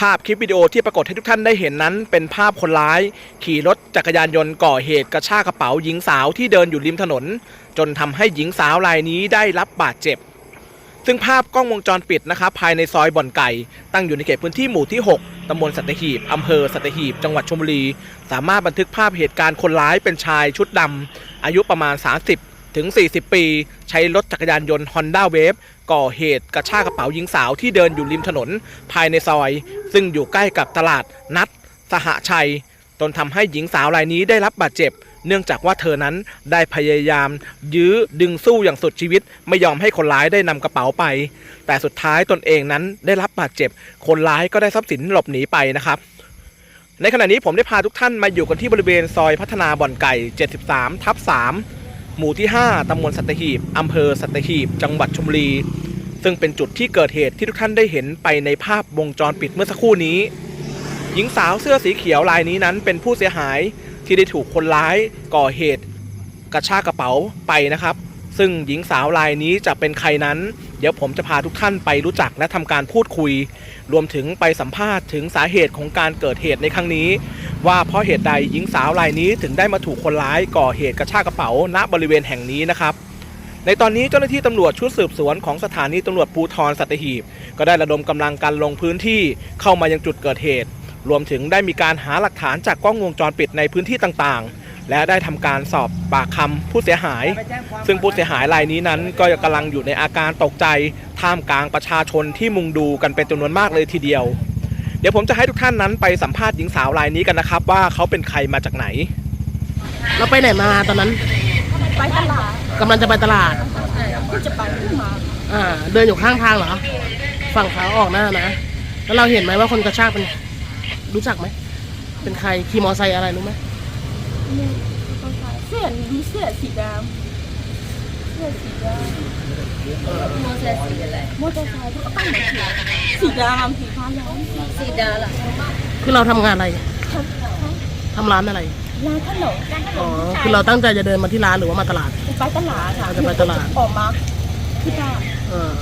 ภาพคลิปวิดีโอที่ปรากฏให้ทุกท่านได้เห็นนั้น เป็นภาพคนร้าย ขี่รถจักรยานยนต์ก่อเหตุกระชากกระเป๋าหญิงสาวที่เดินอยู่ริมถนน จนทำให้หญิงสาวรายนี้ได้รับบาดเจ็บ ซึ่งภาพกล้องวงจรปิดนะครับภายในซอยบ่อนไก่ ตั้งอยู่ในเขตพื้นที่หมู่ที่ 6ตำบลสัตหีบอำเภอสัตหีบ จังหวัดชลบุรี สามารถบันทึกภาพเหตุการณ์คนร้ายเป็นชายชุดดำอายุประมาณ 30 ถึง 40 ปี ใช้รถจักรยานยนต์ Honda Wave ก่อเหตุกระชากระเป๋าหญิงสาวที่เดินอยู่ริมถนนภายในซอย ซึ่งอยู่ใกล้กับตลาดนัด สหชัยจนทำให้หญิงสาวรายนี้ได้รับบาดเจ็บ เนื่องจากว่าเธอนั้นได้พยายาม ยื้อดึงสู้อย่างสุดชีวิต ไม่ยอมให้คนร้ายได้นำกระเป๋าไป แต่สุดท้ายตนเองนั้นได้รับบาดเจ็บ คนร้ายก็ได้ทรัพย์สินหลบหนีไปนะครับในขณะนี้ผมได้พาทุกท่านมาอยู่กันที่บริเวณซอยพัฒนาบ่อนไก่ 73 ทับ 3 หมู่ที่ 5 ตำบลสัตหีบ อำเภอสัตหีบ จังหวัดชลบุรี ซึ่งเป็นจุดที่เกิดเหตุที่ทุกท่านได้เห็นไปในภาพวงจรปิดเมื่อสักครู่นี้ หญิงสาวเสื้อสีเขียวรายนี้นั้นเป็นผู้เสียหายที่ได้ถูกคนร้ายก่อเหตุ กระชากกระเป๋าไปนะครับ ซึ่งหญิงสาวรายนี้จะเป็นใครนั้น เดี๋ยวผมจะพาทุกท่านไปรู้จักและทำการพูดคุย รวมถึงไปสัมภาษณ์ถึงสาเหตุของการเกิดเหตุในครั้งนี้ ว่าเพราะเหตุใดหญิงสาวรายนี้ถึงได้มาถูกคนร้ายก่อเหตุกระชากกระเป๋าณบริเวณแห่งนี้นะครับ ในตอนนี้เจ้าหน้าที่ตำรวจชุดสืบสวนของสถานีตำรวจภูธรสัตหีบ ก็ได้ระดมกำลังการลงพื้นที่เข้ามายังจุดเกิดเหตุ รวมถึงได้มีการหาหลักฐานจากกล้องวงจรปิดในพื้นที่ต่างๆ และได้ทำการสอบปากคำผู้เสียหาย ซึ่งผู้เสียหายรายนี้นั้นก็กำลังอยู่ในอาการตกใจท่ามกลางประชาชนที่มุงดูกันเป็นจำนวนมากเลยทีเดียว เดี๋ยวผมจะให้ทุกท่านนั้นไปสัมภาษณ์หญิงสาวรายนี้กันนะครับ ว่าเขาเป็นใครมาจากไหน เราไปไหนมาตอนนั้นไปตลาดกำลังจะไปตลาดที่จะไปขึ้นมาอ่าเดินอยู่ข้างทางเหรอ ฝั่งขาออกหน้านะ แล้วเราเห็นไหมว่าคนกระชากเป็นรู้จักไหม เป็นใครขี่มอไซค์อะไรรู้ไหมเนี่ยต้องใส่เสื้อดูเสื้อสีดำเสื้อสีดำมอเตอร์ไซค์สีอะไรมอเตอร์ไซค์ก็ตั้งแต่สีดำสีฟ้าย้อมสีดำล่ะคือเราทำงานอะไรทำร้านอะไรร้านขนมอ๋อคือเราตั้งใจจะเดินมาที่ร้านหรือว่ามาตลาด ไปตลาดค่ะเราจะไปตลาด ออกมาที่บ้านเออ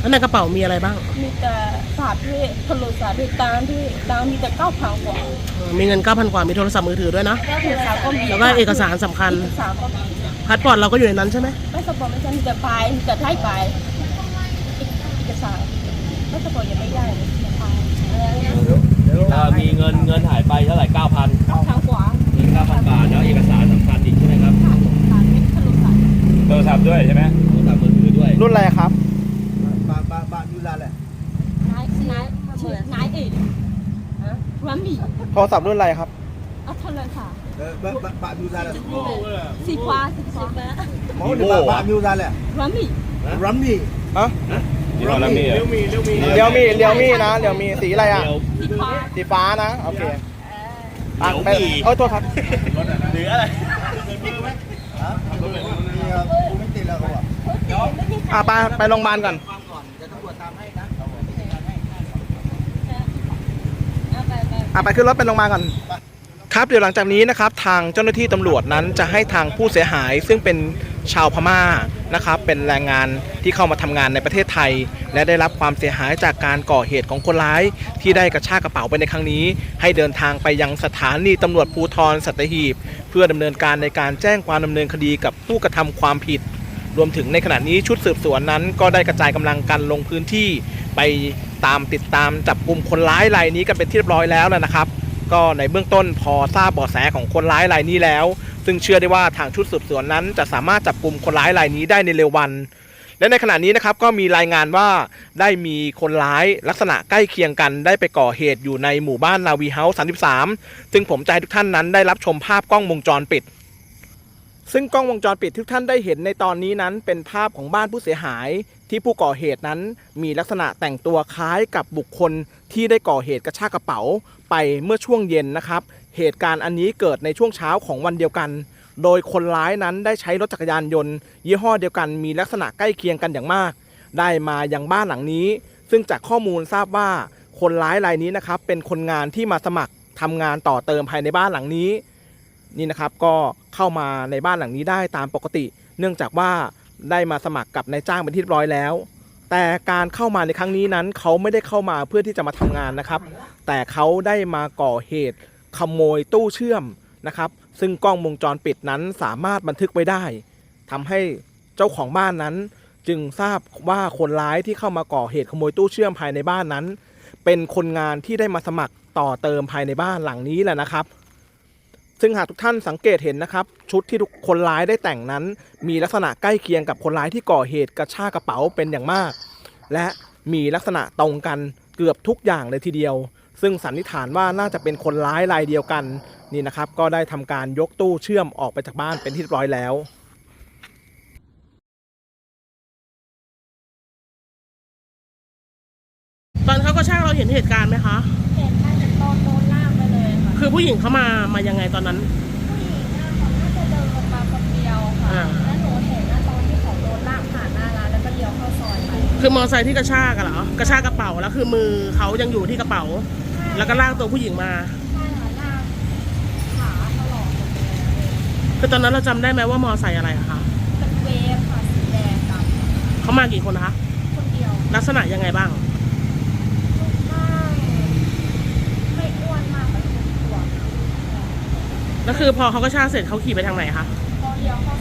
แล้วในกระเป๋ามีอะไรบ้างมีแต่สาดด้วยโทรศัพท์ด้วยตังค์ด้วยตังค์มีแต่เก้าพันกว่าเออมีเงิน9,000กว่ามีโทรศัพท์มือถือด้วยนะโทรศัพท์ก็มีแล้วก็เอกสารสำคัญ เอกสารก็มี พาสปอร์ตเราก็อยู่ในนั้นใช่ไหมไม่สปอร์ตไม่ใช่มีแต่ไปมีแต่ท้ายไปเอกสารไม่สปอร์ตยังไม่ได้เลยแต่ไปอะไรนะเอ่อมีเงินเงินหายไปเท่าไหร่9,000เก้าพันกว่าเงิน9,000บาทแล้วเอกสารสำคัญอีกใช่ไหมครับค่ะสารไม่ทะลุสารโทรศัพท์ด้วยใช่ไหมโทรศัพท์มือถือด้วย รุ่นอะไรครับ Bà, bà, bà như là này นายนายชื่อนายเอกรัมมี่โทรศัพท์รุ่นอะไรครับ อัทเลค่ะ Ờ, bà, bà, bà như ra này สีฟ้าสีฟ้า Máu thì bà, bà như ra này รัมมี่ Rắm đi ฮะ ยี่ห้อละมีเหรอ เรียวมีเรียวมีนะเรียวมีสีอะไรอะเดี๋ยวสีฟ้าสีฟ้านะ โอเคอะเดี๋ยวไปมี เอ้ยโทษครับ หรืออะไร Cô biết tiền là không ạ? อะไปไปโรงพยาบาลก่อนอะไปขึ้นรถไปโรงพยาบาลก่อน ครับเดี๋ยวหลังจากนี้นะครับทางเจ้าหน้าที่ตำรวจนั้นจะให้ทางผู้เสียหาย ซึ่งเป็นชาวพม่านะครับเป็นแรงงานที่เข้ามาทำงานในประเทศไทย และได้รับความเสียหายจากการก่อเหตุของคนร้าย ที่ได้กระชากกระเป๋าไปในครั้งนี้ ให้เดินทางไปยังสถานีตำรวจภูธรสัตหีบ เพื่อดำเนินการในการแจ้งความดำเนินคดีกับผู้กระทำความผิด รวมถึงในขณะนี้ชุดสืบสวนนั้น ก็ได้กระจายกำลังกันลงพื้นที่ ไปตามติดตามจับกลุ่มคนร้ายรายนี้กันเป็นที่เรียบร้อยแล้วนะครับ ก็ในเบื้องต้นพอทราบเบาะแสของคนร้ายรายนี้แล้ว ซึ่งเชื่อได้ว่าทางชุดสืบสวนนั้น จะสามารถจับกลุ่มคนร้ายรายนี้ได้ในเร็ววัน และในขณะนี้นะครับก็มีรายงานว่าได้มีคนร้ายลักษณะใกล้เคียงกัน ได้ไปก่อเหตุอยู่ในหมู่บ้านนาวีเฮาส์33ซึ่งผมจะให้ทุกท่านนั้นได้รับชมภาพกล้องวงจรปิด ซึ่งกล้องวงจรปิดที่ทุกท่านได้เห็นในตอนนี้นั้น เป็นภาพของบ้านผู้เสียหาย ที่ผู้ก่อเหตุนั้นมีลักษณะแต่งตัวคล้ายกับบุคคลที่ได้ก่อเหตุกระชากกระเป๋าไปเมื่อช่วงเย็นนะครับ เหตุการณ์อันนี้เกิดในช่วงเช้าของวันเดียวกัน โดยคนร้ายนั้นได้ใช้รถจักรยานยนต์ ยี่ห้อเดียวกันมีลักษณะใกล้เคียงกันอย่างมาก ได้มายังบ้านหลังนี้ ซึ่งจากข้อมูลทราบว่าคนร้ายรายนี้นะครับเป็นคนงานที่มาสมัครทำงานต่อเติมภายในบ้านหลังนี้ นี่นะครับก็เข้ามาในบ้านหลังนี้ได้ตามปกติ เนื่องจากว่าได้มาสมัครกับนายจ้างเป็นที่เรียบร้อยแล้ว แต่การเข้ามาในครั้งนี้นั้น เขาไม่ได้เข้ามาเพื่อที่จะมาทำงานนะครับ แต่เขาได้มาก่อเหตุขโมยตู้เชื่อมนะครับ ซึ่งกล้องวงจรปิดนั้นสามารถบันทึกไว้ได้ทำให้เจ้าของบ้านนั้น จึงทราบว่าคนร้ายที่เข้ามาก่อเหตุขโมยตู้เชื่อมภายในบ้านนั้น เป็นคนงานที่ได้มาสมัครต่อเติมภายในบ้านหลังนี้แหละนะครับ ซึ่งหากทุกท่านสังเกตเห็นนะครับ ชุดที่ทุกคนร้ายได้แต่งนั้น มีลักษณะใกล้เคียงกับคนร้ายที่ก่อเหตุกระชากกระเป๋าเป็นอย่างมาก และมีลักษณะตรงกันเกือบทุกอย่างเลยทีเดียว ซึ่งสันนิษฐานว่าน่าจะเป็นคนร้ายรายเดียวกันนี่นะครับ ก็ได้ทำการยกตู้เชื่อมออกไปจากบ้านเป็นที่เรียบร้อยแล้วตอนเขากระชากเราเห็นเหตุการณ์ไหมคะ เห็นมาจากตอนโดนลากไปเลย ค่ะคือผู้หญิงเขามามายังไงตอนนั้น ผู้หญิงอะเขาน่าจะเดินมาคนเดียวค่ะอ่า แล้วหนูเห็นนะตอนที่เขาโดนลากผ่านหน้าร้านแล้วก็เลี้ยวเข้าซอยไปคือมอเตอร์ไซค์ที่กระชากอะเหรอกระชากกระเป๋าแล้วคือมือเขายังอยู่ที่กระเป๋า แล้วก็ลากตัวผู้หญิงมา ใช่ค่ะลากขาตลอดหมดเลยนะคือตอนนั้นเราจำได้ไหมว่ามอเตอร์ไซค์อะไรอะคะเป็นเวฟค่ะสีแดงดำเขามากี่คนคะคนเดียว ลักษณะยังไงบ้าง รูปร่างไม่อ้วนมากไม่อ้วน แล้วคือพอเขากระชากเสร็จเขาขี่ไปทางไหนคะ พอเลี้ยวเข้า